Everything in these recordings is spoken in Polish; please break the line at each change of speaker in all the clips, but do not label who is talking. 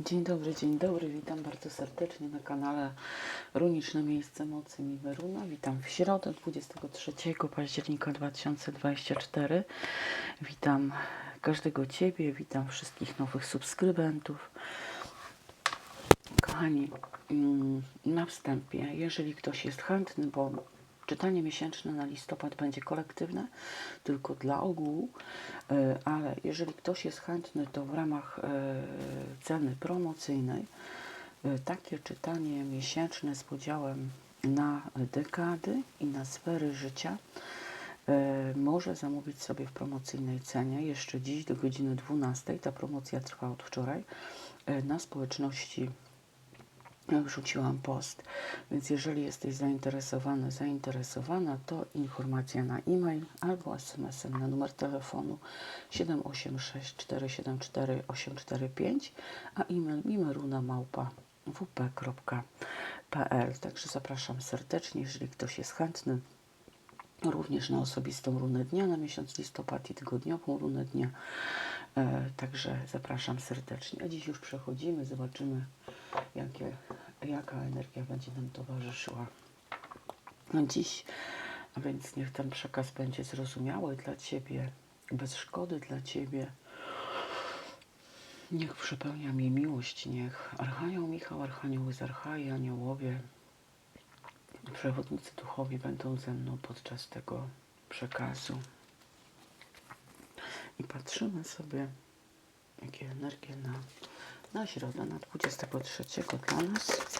Dzień dobry, dzień dobry, witam bardzo serdecznie na kanale Runiczne Miejsce Mocy Miweruna. Witam w środę 23 października 2024. Witam każdego Ciebie, witam wszystkich nowych subskrybentów. Kochani, mm, na wstępie, jeżeli ktoś jest chętny, bo czytanie miesięczne na listopad będzie kolektywne, tylko dla ogółu, e, ale jeżeli ktoś jest chętny, to w ramach e, ceny promocyjnej e, takie czytanie miesięczne z podziałem na dekady i na sfery życia może zamówić sobie w promocyjnej cenie jeszcze dziś do godziny 12. Ta promocja trwa od wczoraj na społeczności wrzuciłam post. Więc jeżeli jesteś zainteresowany, zainteresowana, to informacja na e-mail albo SMS-em na numer telefonu 786 474 845, a e-mail mimeruna wp.pl. Także zapraszam serdecznie, jeżeli ktoś jest chętny. Również na osobistą runę dnia na miesiąc listopad i tygodniową runę dnia. E, także zapraszam serdecznie. A dziś już przechodzimy, zobaczymy, jakie, jaka energia będzie nam towarzyszyła dziś. A więc niech ten przekaz będzie zrozumiały dla Ciebie, bez szkody dla Ciebie. Niech przepełnia mnie miłość, niech Archanioł Michał, Archanioły z Archai, Aniołowie, przewodnicy duchowi będą ze mną podczas tego przekazu. I patrzymy sobie, jakie energie na, na środę, na 23 dla nas.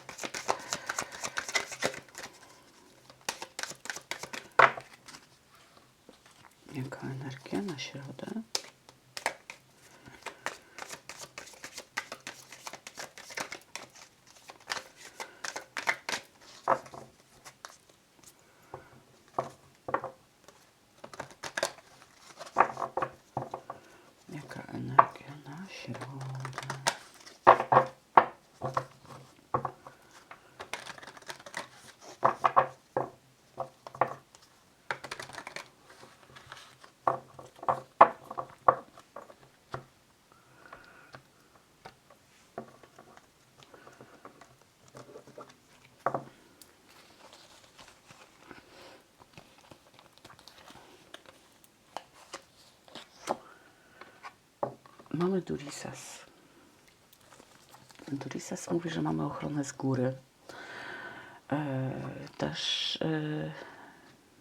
Jaka energia na środę? Jaka energia na środę? Mamy Durisas. Durisas mówi, że mamy ochronę z góry. E, też e,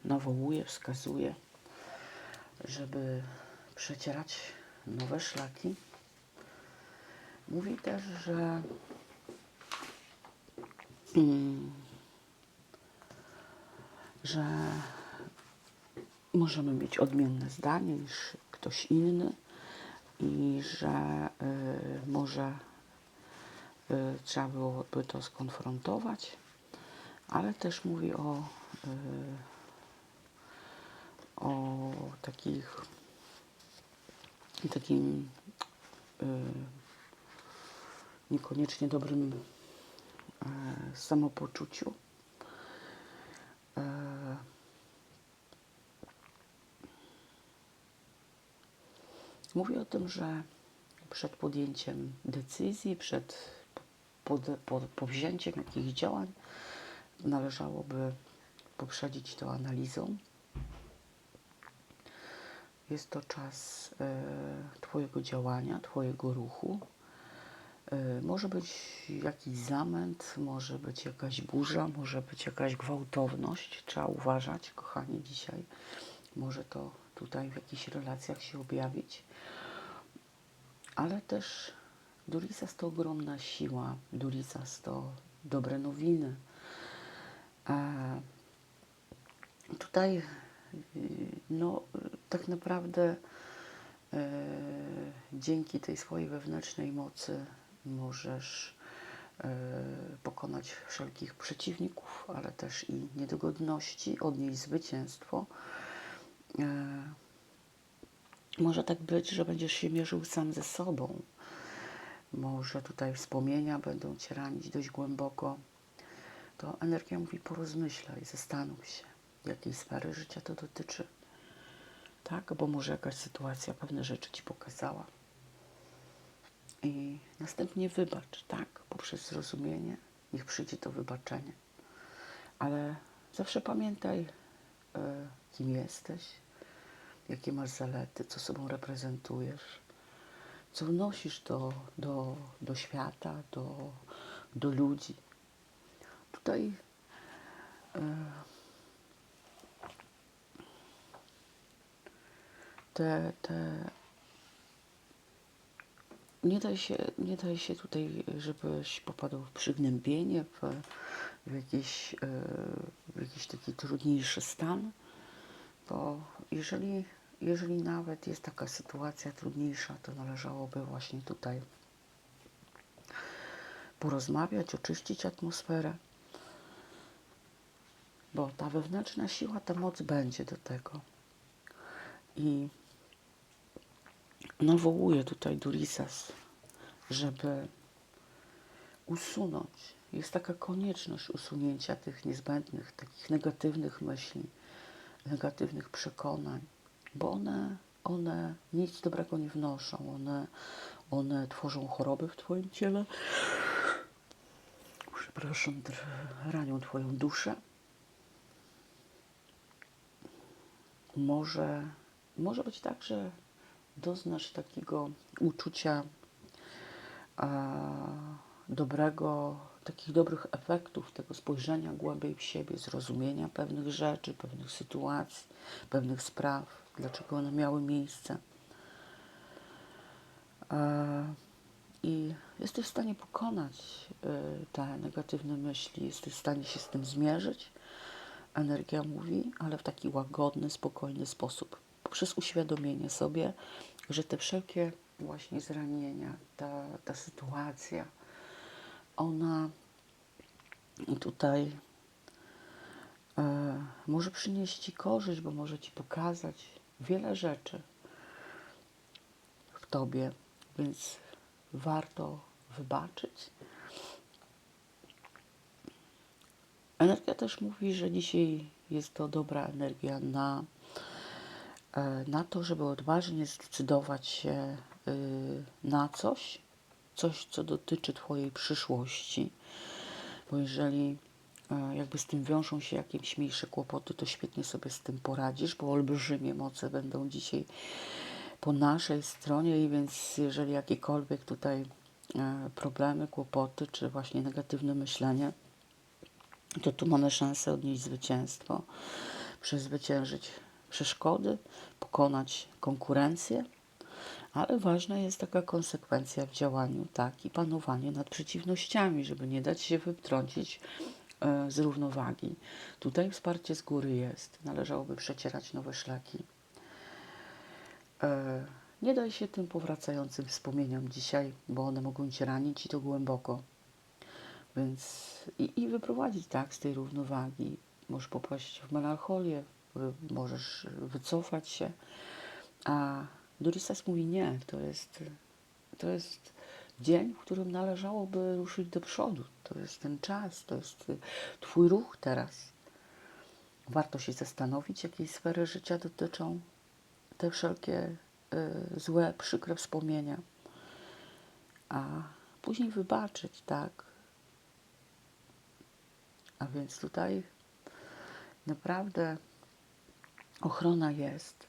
nawołuje, wskazuje, żeby przecierać nowe szlaki. Mówi też, że mm, że możemy mieć odmienne zdanie niż ktoś inny i że y, może y, trzeba byłoby to skonfrontować, ale też mówi o, y, o takich takim niekoniecznie dobrym samopoczuciu. Mówi o tym, że przed podjęciem decyzji, przed pod, pod, powzięciem jakichś działań należałoby poprzedzić to analizą. Jest to czas e, Twojego działania, Twojego ruchu. E, może być jakiś zamęt, może być jakaś burza, może być jakaś gwałtowność. Trzeba uważać, kochani, dzisiaj. Może to tutaj w jakichś relacjach się objawić. Ale też Durisas to ogromna siła, Durisas to dobre nowiny. A tutaj y, no, tak naprawdę e, dzięki tej swojej wewnętrznej mocy możesz e, pokonać wszelkich przeciwników, ale też i niedogodności, odnieść zwycięstwo. E, może tak być, że będziesz się mierzył sam ze sobą. Może tutaj wspomnienia będą cię ranić dość głęboko. To energia mówi porozmyślaj, zastanów się, jakiej sfery życia to dotyczy. Tak, bo może jakaś sytuacja pewne rzeczy ci pokazała. I następnie wybacz, tak, poprzez zrozumienie, niech przyjdzie to wybaczenie. Ale zawsze pamiętaj, e, kim jesteś, jakie masz zalety, co sobą reprezentujesz, co wnosisz do, do, do świata, do, do ludzi. Tutaj e, te, te nie daj, się, nie daj się tutaj, żebyś popadł w przygnębienie, w, w, jakiś, e, w jakiś taki trudniejszy stan, bo jeżeli, jeżeli nawet jest taka sytuacja trudniejsza, to należałoby właśnie tutaj porozmawiać, oczyścić atmosferę, bo ta wewnętrzna siła, ta moc będzie do tego. I nawołuje tutaj Durisas, żeby usunąć. Jest taka konieczność usunięcia tych niezbędnych, takich negatywnych myśli, negatywnych przekonań, bo one, one nic dobrego nie wnoszą. One, one tworzą choroby w Twoim ciele. Przepraszam, ranią Twoją duszę. Może, może być tak, że doznasz takiego uczucia a, dobrego, takich dobrych efektów tego spojrzenia głębiej w siebie, zrozumienia pewnych rzeczy, pewnych sytuacji, pewnych spraw, dlaczego one miały miejsce. E, I jesteś w stanie pokonać y, te negatywne myśli, jesteś w stanie się z tym zmierzyć. Energia mówi, ale w taki łagodny, spokojny sposób. Poprzez uświadomienie sobie, że te wszelkie właśnie zranienia, ta, ta sytuacja, ona tutaj e, może przynieść Ci korzyść, bo może Ci pokazać wiele rzeczy w Tobie, więc warto wybaczyć. Energia też mówi, że dzisiaj jest to dobra energia na, e, na to, żeby odważnie zdecydować się y, na coś, coś, co dotyczy Twojej przyszłości. Bo jeżeli e, jakby z tym wiążą się jakieś mniejsze kłopoty, to świetnie sobie z tym poradzisz, bo olbrzymie moce będą dzisiaj po naszej stronie i więc jeżeli jakiekolwiek tutaj e, problemy, kłopoty, czy właśnie negatywne myślenie, to tu mamy szansę odnieść zwycięstwo, przezwyciężyć przeszkody, pokonać konkurencję, ale ważna jest taka konsekwencja w działaniu, tak, i panowanie nad przeciwnościami, żeby nie dać się wytrącić e, z równowagi. Tutaj wsparcie z góry jest, należałoby przecierać nowe szlaki. E, nie daj się tym powracającym wspomnieniom dzisiaj, bo one mogą cię ranić i to głęboko. Więc i, i wyprowadzić tak z tej równowagi. Możesz popaść w melancholię, możesz wycofać się. A Dorisas mówi nie, to jest, to jest dzień, w którym należałoby ruszyć do przodu. To jest ten czas, to jest Twój ruch teraz. Warto się zastanowić, jakiej sfery życia dotyczą te wszelkie y, złe, przykre wspomnienia, a później wybaczyć, tak? A więc tutaj naprawdę ochrona jest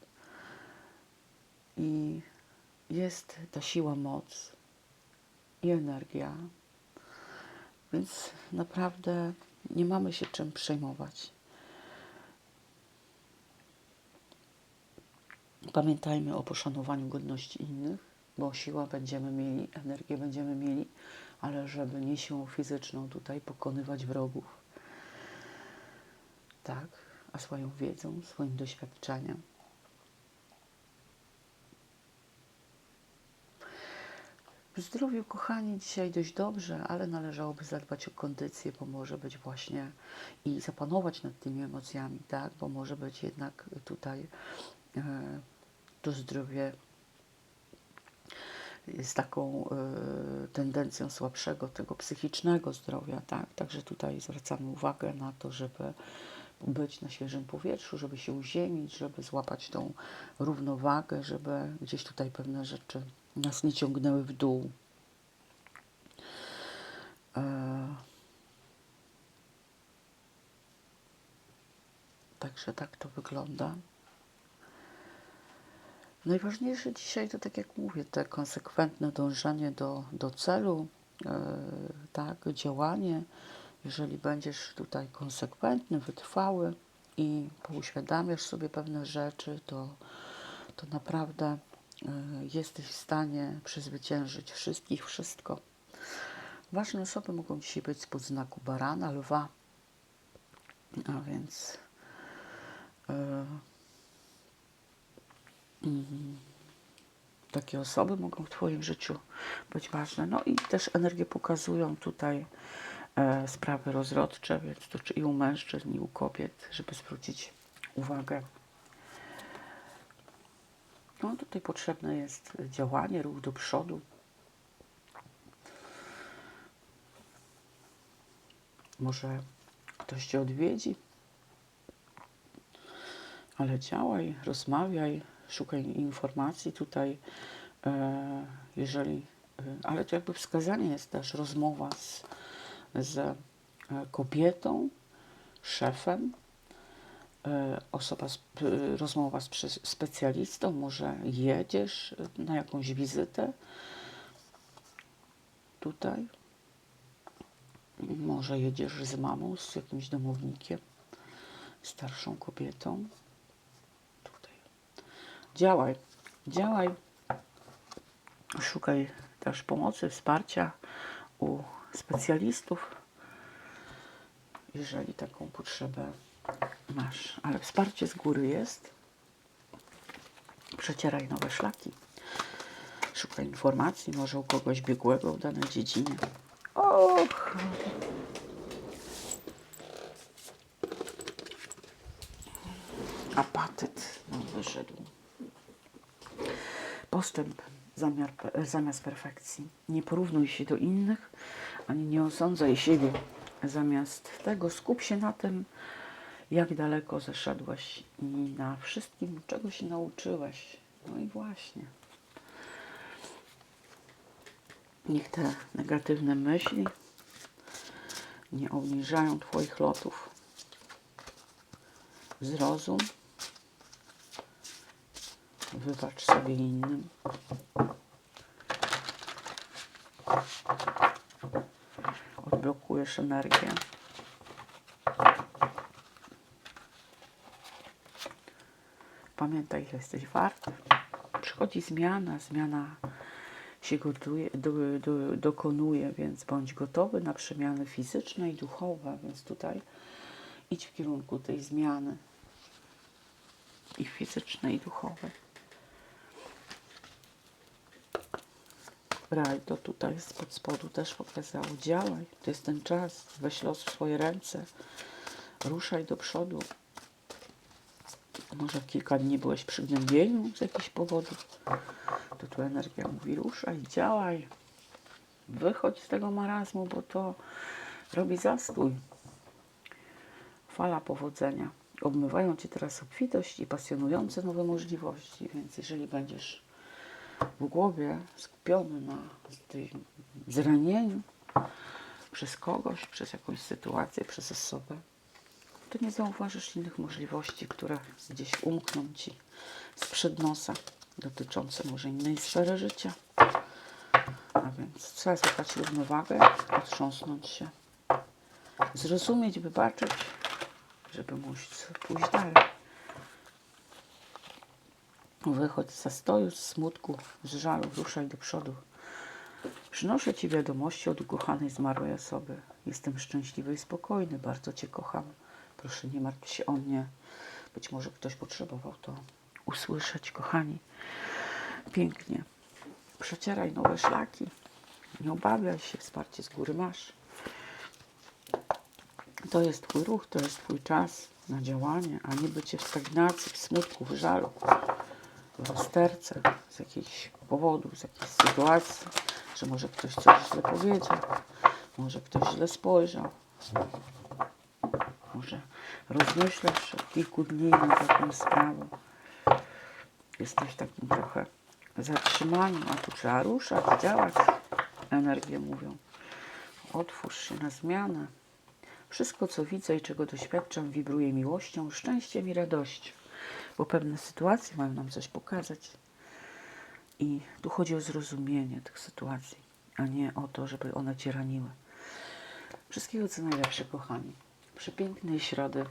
i jest ta siła, moc i energia, więc naprawdę nie mamy się czym przejmować. Pamiętajmy o poszanowaniu godności innych, bo siłę będziemy mieli, energię będziemy mieli, ale żeby nie siłą fizyczną tutaj pokonywać wrogów tak, a swoją wiedzą, swoim doświadczeniem. W zdrowiu, kochani, dzisiaj dość dobrze, ale należałoby zadbać o kondycję, bo może być właśnie i zapanować nad tymi emocjami, tak, bo może być jednak tutaj e, to zdrowie z taką y, tendencją słabszego tego psychicznego zdrowia, tak? Także tutaj zwracamy uwagę na to, żeby być na świeżym powietrzu, żeby się uziemić, żeby złapać tą równowagę, żeby gdzieś tutaj pewne rzeczy nas nie ciągnęły w dół. E, Także tak to wygląda. Najważniejsze dzisiaj to, tak jak mówię, te konsekwentne dążenie do, do celu, e, tak, działanie. Jeżeli będziesz tutaj konsekwentny, wytrwały i pouświadamiasz sobie pewne rzeczy, to, to naprawdę e, jesteś w stanie przezwyciężyć wszystkich, wszystko. Ważne osoby mogą dzisiaj być spod znaku barana, lwa, a więc e, mm, takie osoby mogą w Twoim życiu być ważne. No i też energie pokazują tutaj sprawy rozrodcze, więc to czy i u mężczyzn, i u kobiet, żeby zwrócić uwagę. No tutaj potrzebne jest działanie, ruch do przodu. Może ktoś Cię odwiedzi, ale działaj, rozmawiaj, szukaj informacji tutaj, e, jeżeli, e, ale to jakby wskazanie jest też rozmowa z, z e, kobietą, szefem, e, osoba, rozmowa z specjalistą, może jedziesz na jakąś wizytę tutaj, może jedziesz z mamą, z jakimś domownikiem, starszą kobietą. Tutaj. Działaj, działaj. Szukaj też pomocy, wsparcia u specjalistów, jeżeli taką potrzebę masz. Ale wsparcie z góry jest. Przecieraj nowe szlaki. Szukaj informacji, może u kogoś biegłego w danej dziedzinie. Och, apatyt nam wyszedł. Postęp zamiar, zamiast perfekcji. Nie porównuj się do innych, ani nie osądzaj siebie. Zamiast tego skup się na tym, jak daleko zeszedłeś i na wszystkim, czego się nauczyłeś. No i właśnie. Niech te negatywne myśli nie obniżają Twoich lotów. Zrozum. Wybacz sobie innym. Odblokujesz energię. Pamiętaj, ile jesteś wart. Przychodzi zmiana, zmiana się gotuje, do, do, dokonuje, więc bądź gotowy na przemiany fizyczne i duchowe, więc tutaj idź w kierunku tej zmiany i fizycznej, i duchowej. Raj, to tutaj spod spodu też pokazało. Działaj, to jest ten czas. Weź los w swoje ręce. Ruszaj do przodu. Może kilka dni byłeś przy gnębieniu z jakichś powodów. To tu energia mówi ruszaj, działaj. Wychodź z tego marazmu, bo to robi zastój. Fala powodzenia. Obmywają Cię teraz obfitość i pasjonujące nowe możliwości, więc jeżeli będziesz w głowie skupiony na tym zranieniu przez kogoś, przez jakąś sytuację, przez osobę, to nie zauważysz innych możliwości, które gdzieś umkną Ci sprzed nosa, dotyczące może innej sfery życia. A więc trzeba złapać równowagę, otrząsnąć się, zrozumieć, wybaczyć, żeby móc pójść dalej. Wychodź z zastoju, z smutku, z żalu, ruszaj do przodu. Przynoszę Ci wiadomości od ukochanej zmarłej osoby. Jestem szczęśliwy i spokojny, bardzo Cię kocham. Proszę nie martw się o mnie. Być może ktoś potrzebował to usłyszeć, kochani. Pięknie. Przecieraj nowe szlaki. Nie obawiaj się, wsparcie z góry masz. To jest Twój ruch, to jest Twój czas na działanie, a nie bycie w stagnacji, w smutku, w żalu, rozterce z jakichś powodów, z jakiejś sytuacji, że może ktoś coś źle powiedział, może ktoś źle spojrzał, może rozmyślasz od kilku dni nad jakąś sprawą. Jesteś takim trochę zatrzymaniu, a tu trzeba ruszać, działać. Energie mówią. Otwórz się na zmianę. Wszystko, co widzę i czego doświadczam, wibruje miłością, szczęściem i radością, bo pewne sytuacje mają nam coś pokazać. I tu chodzi o zrozumienie tych sytuacji, a nie o to, żeby one cię raniły. Wszystkiego co najlepsze, kochani. Przepięknej środy.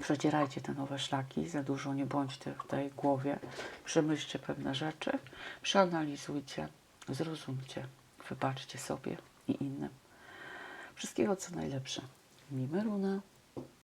Przedzierajcie te nowe szlaki, za dużo nie bądźcie w tej głowie. Przemyślcie pewne rzeczy, przeanalizujcie, zrozumcie, wybaczcie sobie i innym. Wszystkiego co najlepsze. Mime Runa.